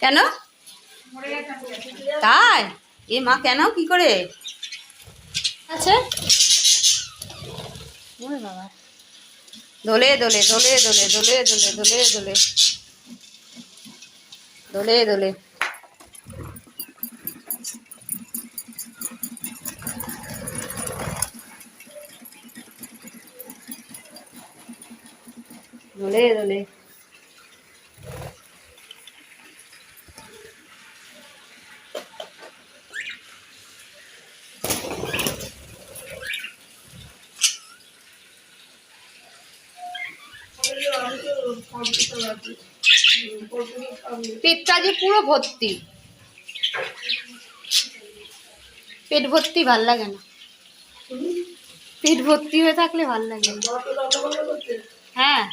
কেন? তাই? এ মা কেন? কি করে? আচ্ছা। ওরে বাবা। দোলে দোলে দোলে দোলে দোলে দোলে দোলে দোলে। দোলে দোলে। দোলে দোলে। পেটটা যে পুরো ভর্তি পেট ভর্তি ভাল লাগে না পেট ভর্তি হয়ে থাকলে ভাল লাগে না। হ্যাঁ